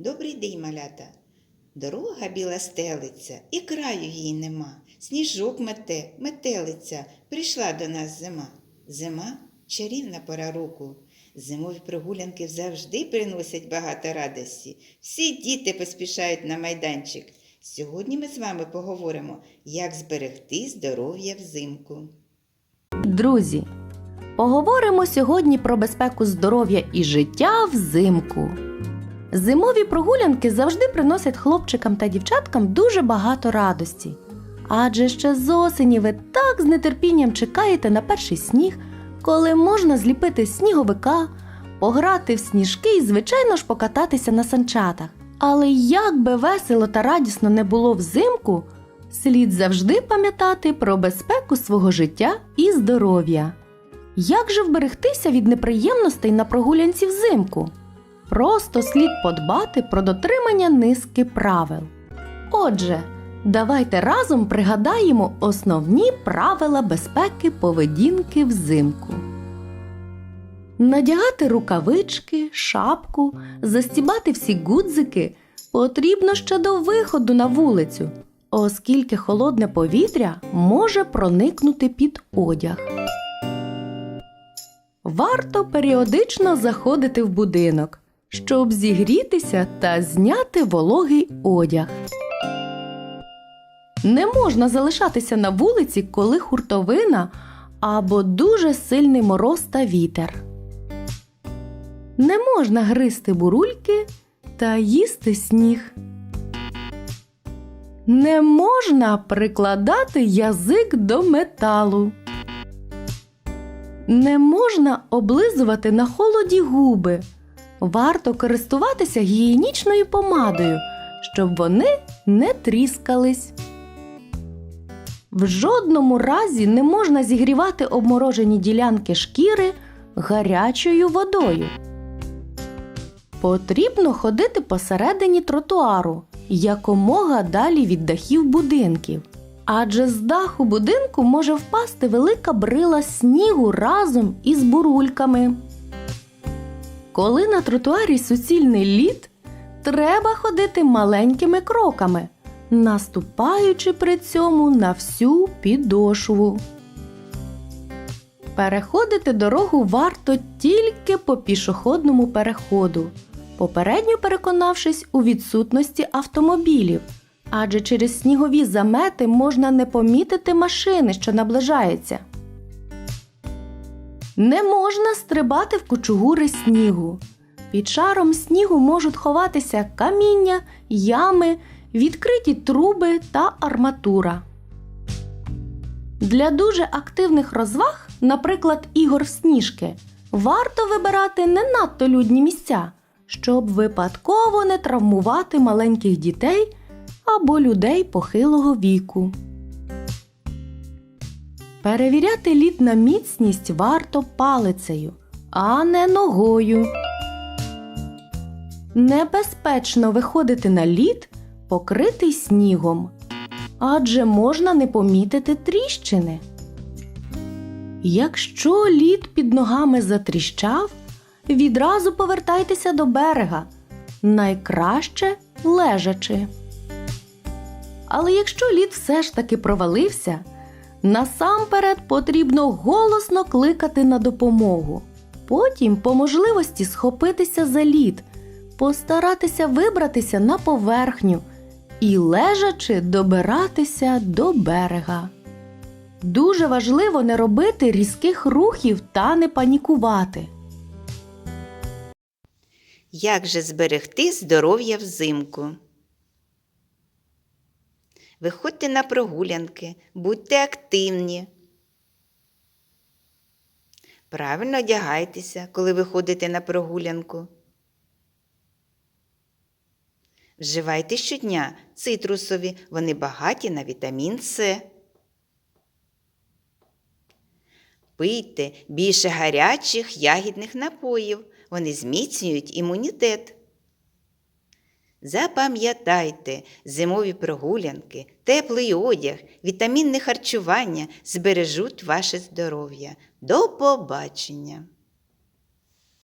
Добрий день, малята. Дорога біла стелиться, і краю їй нема. Сніжок мете, метелиця, прийшла до нас зима. Зима чарівна пора року. Зимові прогулянки завжди приносять багато радості. Всі діти поспішають на майданчик. Сьогодні ми з вами поговоримо, як зберегти здоров'я взимку. Друзі, поговоримо сьогодні про безпеку здоров'я і життя взимку. Зимові прогулянки завжди приносять хлопчикам та дівчаткам дуже багато радості. Адже ще з осені ви так з нетерпінням чекаєте на перший сніг, коли можна зліпити сніговика, пограти в сніжки і, звичайно ж, покататися на санчатах. Але як би весело та радісно не було взимку, слід завжди пам'ятати про безпеку свого життя і здоров'я. Як же вберегтися від неприємностей на прогулянці взимку? Просто слід подбати про дотримання низки правил. Отже, давайте разом пригадаємо основні правила безпеки поведінки взимку. Надягати рукавички, шапку, застібати всі гудзики потрібно ще до виходу на вулицю, оскільки холодне повітря може проникнути під одяг. Варто періодично заходити в будинок, щоб зігрітися та зняти вологий одяг. Не можна залишатися на вулиці, коли хуртовина або дуже сильний мороз та вітер. Не можна гризти бурульки та їсти сніг. Не можна прикладати язик до металу. Не можна облизувати на холоді губи. Варто користуватися гігієнічною помадою, щоб вони не тріскались. В жодному разі не можна зігрівати обморожені ділянки шкіри гарячою водою. Потрібно ходити посередині тротуару якомога далі від дахів будинків. Адже з даху будинку може впасти велика брила снігу разом із бурульками. Коли на тротуарі суцільний лід, треба ходити маленькими кроками, наступаючи при цьому на всю підошву. Переходити дорогу варто тільки по пішохідному переходу, попередньо переконавшись у відсутності автомобілів, адже через снігові замети можна не помітити машини, що наближається. Не можна стрибати в кучугури снігу. Під шаром снігу можуть ховатися каміння, ями, відкриті труби та арматура. Для дуже активних розваг, наприклад, ігор сніжки, варто вибирати не надто людні місця, щоб випадково не травмувати маленьких дітей або людей похилого віку. Перевіряти лід на міцність варто палицею, а не ногою. Небезпечно виходити на лід, покритий снігом, адже можна не помітити тріщини. Якщо лід під ногами затріщав, відразу повертайтеся до берега, найкраще лежачи. Але якщо лід все ж таки провалився, насамперед потрібно голосно кликати на допомогу. Потім, по можливості, схопитися за лід, постаратися вибратися на поверхню і лежачи добиратися до берега. Дуже важливо не робити різких рухів та не панікувати. Як же зберегти здоров'я взимку? Виходьте на прогулянки, будьте активні. Правильно одягайтеся, коли виходите на прогулянку. Вживайте щодня цитрусові, вони багаті на вітамін С. Пийте більше гарячих ягідних напоїв, вони зміцнюють імунітет. Запам'ятайте, зимові прогулянки, теплий одяг, вітамінне харчування збережуть ваше здоров'я. До побачення!